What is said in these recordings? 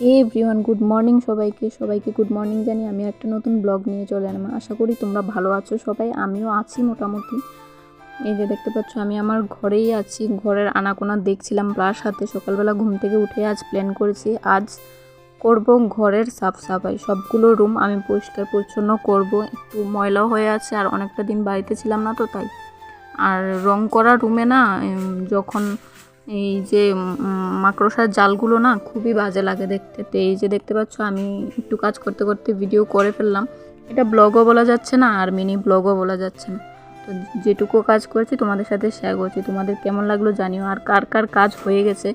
Everyone good morning সবাইকে। সবাইকে good morning জানি আমি একটা নতুন ব্লগ নিয়ে চলে এলাম। আশা করি তোমরা ভালো আছো সবাই, আমিও আছি মোটামুটি। এই যে দেখতে পাচ্ছ, আমি আমার ঘরেই আছি। ঘরের আনাকোনা দেখছিলাম প্লাস হাতে সকালবেলা ঘুম থেকে উঠে আজ প্ল্যান করেছি, আজ করব ঘরের সাফ সাফাই। সবগুলো রুম আমি পরিষ্কার পরিচ্ছন্ন করব। একটু ময়লাও হয়ে আছে, আর অনেকটা দিন বাড়িতে ছিলাম না তো তাই। আর রং করা রুমে না যখন এই যে মাকড়সার জালগুলো না খুবই বাজে লাগে দেখতে। তো এই যে দেখতে পাচ্ছ, আমি একটু কাজ করতে করতে ভিডিও করে ফেললাম। এটা ব্লগও বলা যাচ্ছে না, আর মিনি ব্লগও বলা যাচ্ছে না। তো যেটুকু কাজ করেছি তোমাদের সাথে শেয়ার করছি। তোমাদের কেমন লাগল জানিও, আর কার কার কাজ হয়ে গেছে।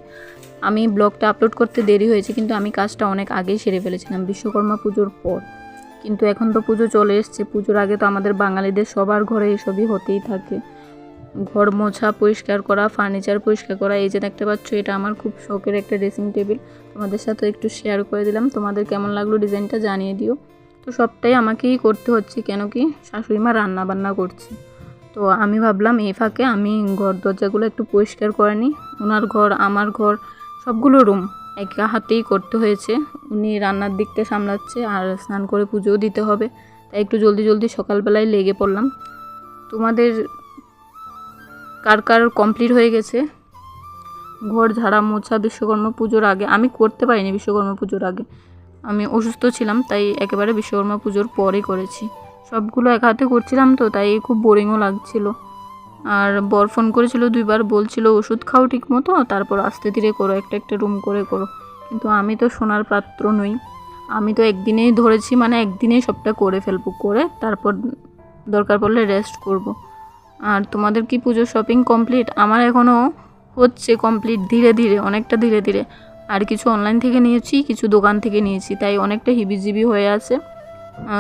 আমি ব্লগটা আপলোড করতে দেরি হয়েছে, কিন্তু আমি কাজটা অনেক আগেই সেরে ফেলেছিলাম, বিশ্বকর্মা পুজোর পর। কিন্তু এখন তো পুজো চলে এসছে। পুজোর আগে তো আমাদের বাঙালিদের সবার ঘরে এসবই হতেই থাকে। ঘর মোছা, পরিষ্কার করা ফার্নিচার পরিষ্কার করা, এই যে দেখতে পাচ্ছ, এটা আমার খুব শখের একটা ড্রেসিং টেবিল তোমাদের সাথে একটু শেয়ার করে দিলাম। তোমাদের কেমন লাগল ডিজাইনটা জানিয়ে দিও। তো সবটাই আমাকেই করতে হচ্ছে, কেন কি শাশুড়ি মা রান্না বান্না করছে। তো আমি ভাবলাম, এই ফাঁকে আমি ঘর দরজাগুলো একটু পরিষ্কার করে নিই। ওনার ঘর, আমার ঘর, সবগুলো রুম একা হাতেই করতে হয়েছে। উনি রান্নার দিকটা সামলাচ্ছে আর স্নান করে পুজোও দিতে হবে। তাই একটু জলদি জলদি সকালবেলায় লেগে পড়লাম। তোমাদের কার কার কমপ্লিট হয়ে গেছে? ঘর ঝাড়া মোছা বিশ্বকর্মা পুজোর আগে। আমি করতে পারিনি বিশ্বকর্মা পুজোর আগে। আমি অসুস্থ ছিলাম, তাই একেবারে বিশ্বকর্মা পুজোর পরে করেছি। সবগুলো এক হাতে করছিলাম তো, তাই খুব বোরিংও লাগছিল। আর বর ফোন করেছিল দুইবার, বলছিল, ওষুধ খাও ঠিক মতো তারপর আস্তে ধীরে করো, একটা একটা রুম করে করো। কিন্তু আমি তো সোনার পাত্র নই। আমি তো একদিনেই ধরেছি মানে একদিনেই সবটা করে ফেলব, করে তারপর দরকার পড়লে রেস্ট করব। আর তোমাদের কি পুজোর শপিং কমপ্লিট আমার এখনও হচ্ছে কমপ্লিট ধীরে ধীরে, অনেকটা ধীরে ধীরে। আর কিছু অনলাইন থেকে নিয়েছি, কিছু দোকান থেকে নিয়েছি, তাই অনেকটা হিবিজিবি হয়ে আছে।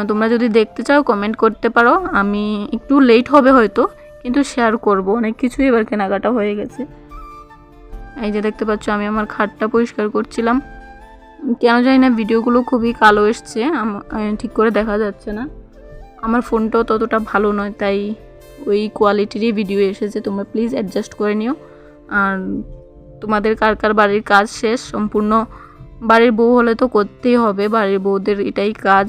তোমরা যদি দেখতে চাও কমেন্ট করতে পারো। আমি একটু লেট হবে হয়তো, কিন্তু শেয়ার করব। অনেক কিছুই এবার কেনাকাটা হয়ে গেছে। এই যে দেখতে পাচ্ছ, আমি আমার খাটটা পরিষ্কার করছিলাম। কেন জানি না, ভিডিওগুলো খুবই কালো এসছে। ঠিক করে দেখা যাচ্ছে না। আমার ফোনটাও ততটা ভালো নয়, তাই ওই কোয়ালিটিরই ভিডিও এসেছে, তোমরা প্লিজ অ্যাডজাস্ট করে নিও। আর তোমাদের কার কার বাড়ির কাজ শেষ? সম্পূর্ণ বাড়ির বউ হলে তো করতেই হবে, বাড়ির বউদের এটাই কাজ।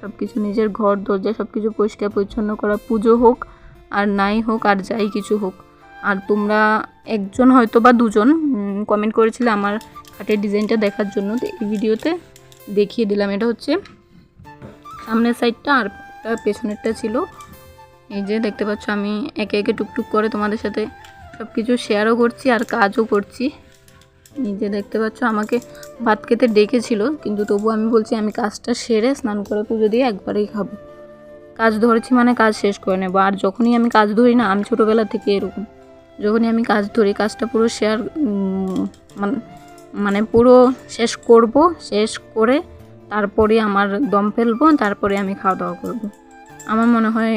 সব কিছু নিজের ঘর, দরজা সব কিছু পরিষ্কার পরিচ্ছন্ন করা, পুজো হোক আর নাই হোক আর যাই কিছু হোক। আর তোমরা একজন হয়তো বা দুজন কমেন্ট করেছিলে আমার খাটের ডিজাইনটা দেখার জন্য এই ভিডিওতে দেখিয়ে দিলাম। এটা হচ্ছে সামনের সাইডটা আর পেছনেরটা ছিল। এই যে দেখতে পাচ্ছ, আমি একে একে টুকটুক করে তোমাদের সাথে সব কিছু শেয়ারও করছি আর কাজও করছি। এই যে দেখতে পাচ্ছ, আমাকে ভাত খেতে ডেকেছিল, কিন্তু তবু আমি বলছি, আমি কাজটা সেরে স্নান করে পুজো দিয়ে একবারেই খাব। কাজ ধরেছি মানে কাজ শেষ করে নেব, আর যখনই আমি কাজ ধরি না, আমি ছোটোবেলা থেকে এরকম। যখনই আমি কাজ ধরি, কাজটা পুরো শেয়ার মানে মানে পুরো শেষ করব, শেষ করে তারপরে আমার দম ফেলব, তারপরে আমি খাওয়া দাওয়া করব। আমার মনে হয়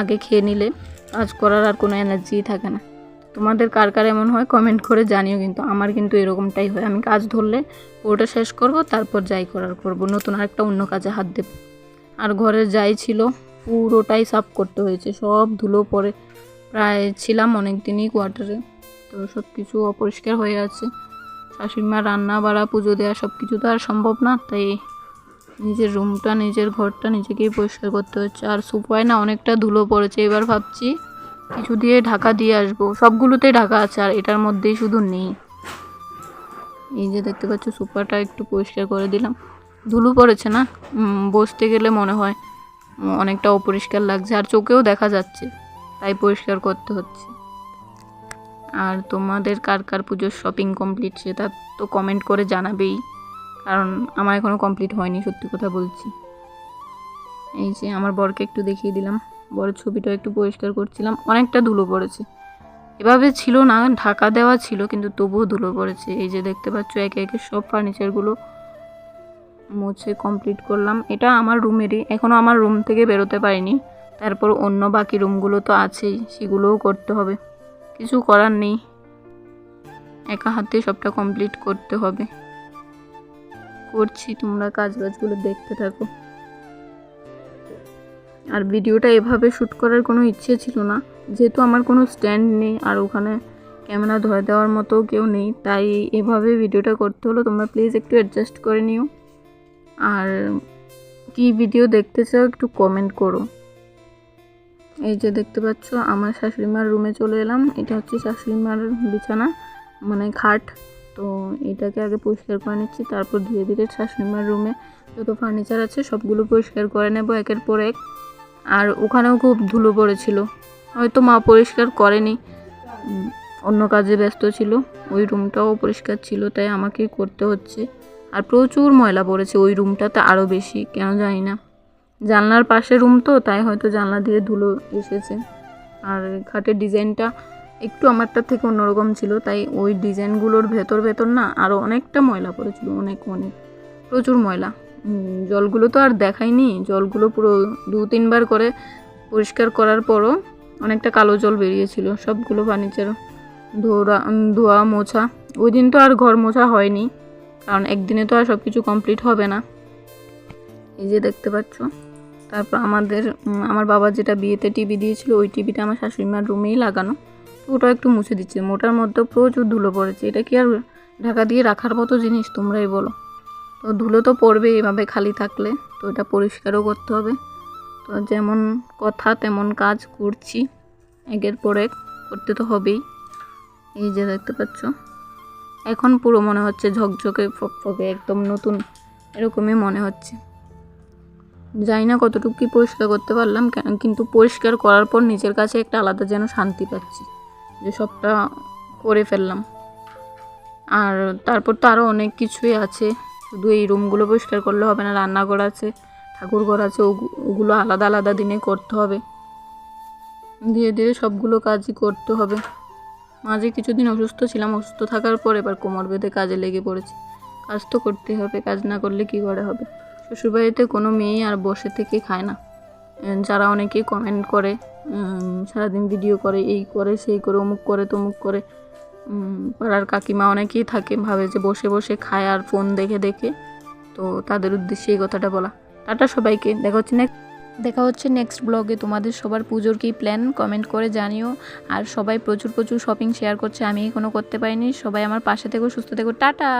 আগে খেয়ে নিলে কাজ করার আর কোনো এনার্জি থাকে না। তোমাদের কার কার এমন হয় কমেন্ট করে জানিও কিন্তু, আমার কিন্তু এরকমটাই হয়। আমি কাজ ধরলে পুরোটা শেষ করব, তারপর যাই করার করব, নতুন আরেকটা অন্য কাজে হাত দেব। আর ঘরে যাই ছিল, পুরোটাই সাফ করতে হয়েছে, সব ধুলো পরে প্রায় ছিলাম অনেক দিনই কোয়ার্টারে তো সব কিছু অপরিষ্কার হয়ে আছে। শাশুড়িমা রান্না বাড়া পুজো দেওয়া সব কিছু তো আর সম্ভব না, তাই নিজের রুমটা, নিজের ঘরটা নিজেকেই পরিষ্কার করতে হচ্ছে। আর সুপায় না অনেকটা ধুলো পড়েছে, এবার ভাবছি কিছু দিয়ে ঢাকা দিয়ে আসব। সবগুলোতেই ঢাকা আছে, আর এটার মধ্যেই শুধু নেই। এই যে দেখতে পাচ্ছ সুপারটা একটু পরিষ্কার করে দিলাম। ধুলো পড়েছে না? বসতে গেলে মনে হয় অনেকটা অপরিষ্কার লাগছে, আর চোখেও দেখা যাচ্ছে, তাই পরিষ্কার করতে হচ্ছে। আর তোমাদের কার কার পুজোর শপিং কমপ্লিট সেটা তো কমেন্ট করে জানাবেই। কারণ আমার এখনও কমপ্লিট হয়নি, সত্যি কথা বলছি। এই যে আমার বরকে একটু দেখিয়ে দিলাম, বরের ছবিটা একটু পরিষ্কার করছিলাম, অনেকটা ধুলো পড়েছে। এভাবে ছিল না, ঢাকা দেওয়া ছিল, কিন্তু তবুও ধুলো পড়েছে। এই যে দেখতে পাচ্ছ, একে একে সব ফার্নিচারগুলো মুছে কমপ্লিট করলাম। এটা আমার রুমেরই এখনও আমার রুম থেকে বেরোতে পারিনি। তারপর অন্য বাকি রুমগুলো তো আছেই, সেগুলোও করতে হবে। কিছু করার নেই। একা হাতে সবটা কমপ্লিট করতে হবে। করছি, তোমরা কাজ বাজগুলো দেখতে থাকো। আর ভিডিওটা এভাবে শ্যুট করার কোনো ইচ্ছে ছিল না। যেহেতু আমার কোনো স্ট্যান্ড নেই আর ওখানে ক্যামেরা ধরে দেওয়ার মতো কেউ নেই, তাই এভাবে ভিডিওটা করতে হলো। তোমরা প্লিজ একটু অ্যাডজাস্ট করে নিও। আর কি ভিডিও দেখতে চাও একটু কমেন্ট করো। এই যে দেখতে পাচ্ছ, আমার শাশুড়িমার রুমে চলে এলাম। এটা হচ্ছে শাশুড়িমার বিছানা মানে খাট। তো এটাকে আগে পরিষ্কার করে নিচ্ছি, তারপর ধীরে ধীরে শাশুড়িমার রুমে যত ফার্নিচার আছে সবগুলো পরিষ্কার করে নেব একের পর এক। আর ওখানেও খুব ধুলো পড়েছিল, হয়তো মা পরিষ্কার করেনি অন্য কাজে ব্যস্ত ছিল, ওই রুমটাও পরিষ্কার ছিল, তাই আমাকেই করতে হচ্ছে। আর প্রচুর ময়লা পড়েছে ওই রুমটাতে আরও বেশি, কেন জানি না। জানলার পাশে রুম তো, তাই হয়তো জানলা দিয়ে ধুলো এসেছে। আর খাটের ডিজাইনটা একটু আমারটার থেকে অন্যরকম ছিল, তাই ওই ডিজাইনগুলোর ভেতর ভেতর না আরও অনেকটা ময়লা পড়েছিল, অনেক অনেক। প্রচুর ময়লা। জলগুলো তো আর দেখাইনি জলগুলো পুরো দু, তিনবার করে পরিষ্কার করার পরও অনেকটা কালো জল বেরিয়েছিল, সবগুলো ফার্নিচার ধোরা ধোয়া, মোছা। ওই দিন তো আর ঘর মোছা হয়নি, কারণ একদিনে তো আর সব কিছু কমপ্লিট হবে না। এই যে দেখতে পাচ্ছ, তারপর আমাদের আমার বাবা যেটা বিয়েতে টিভি দিয়েছিল, ওই টিভিটা আমার শাশুড়িমার রুমেই লাগানো। ওটা একটু মুছে দিচ্ছে। মোটার মধ্যে প্রচুর ধুলো পড়েছে। এটা কি আর ঢাকা দিয়ে রাখার মতো জিনিস? তোমরাই বলো। তো ধুলো তো পড়বে এভাবে খালি থাকলে। তো এটা পরিষ্কারও করতে হবে। তো যেমন কথা, তেমন কাজ করছি। একের পর এক করতে তো হবেই। এই যে দেখতে পাচ্ছ। এখন পুরো মনে হচ্ছে ঝকঝকে ফকফকে একদম নতুন এরকমই মনে হচ্ছে। জানি না কতটুকু কি পরিষ্কার করতে পারলাম, কেন- কিন্তু পরিষ্কার করার পর নিজের কাছে একটা আলাদা যেন শান্তি পাচ্ছি। যে সবটা করে ফেললাম। আর তারপর তো আরও অনেক কিছুই আছে। শুধু এই রুমগুলো পরিষ্কার করলে হবে না, রান্নাঘর আছে, ঠাকুর ঘর আছে, ওগু- ওগুলো আলাদা আলাদা দিনে করতে হবে। ধীরে ধীরে সবগুলো কাজই করতে হবে। মাঝে কিছুদিন অসুস্থ ছিলাম, অসুস্থ থাকার পর এবার কোমর বেঁধে কাজে লেগে পড়েছি। কাজ তো করতে হবে, কাজ না করলে কি করে হবে? শ্বশুরবাড়িতে কোনো মেয়ে আর বসে থেকে খায় না। যারা অনেকেই কমেন্ট করে সারাদিন ভিডিও করে, এই করে, সেই করে, অমুক করে, তমুক করে পাড়ার কাকিমা অনেকেই থাকে, ভাবে যে বসে বসে খায় আর ফোন দেখে দেখে। তো তাদের উদ্দেশ্যে এই কথাটা বলা। টাটা সবাইকে। দেখা হচ্ছে নেক্সট দেখা হচ্ছে নেক্সট ব্লগে তোমাদের সবার পুজোর কী প্ল্যান কমেন্ট করে জানিও। আর সবাই প্রচুর প্রচুর শপিং শেয়ার করছে। আমি এখনও করতে পারিনি। সবাই আমার পাশে থেকো, সুস্থ থেকো। টাটা!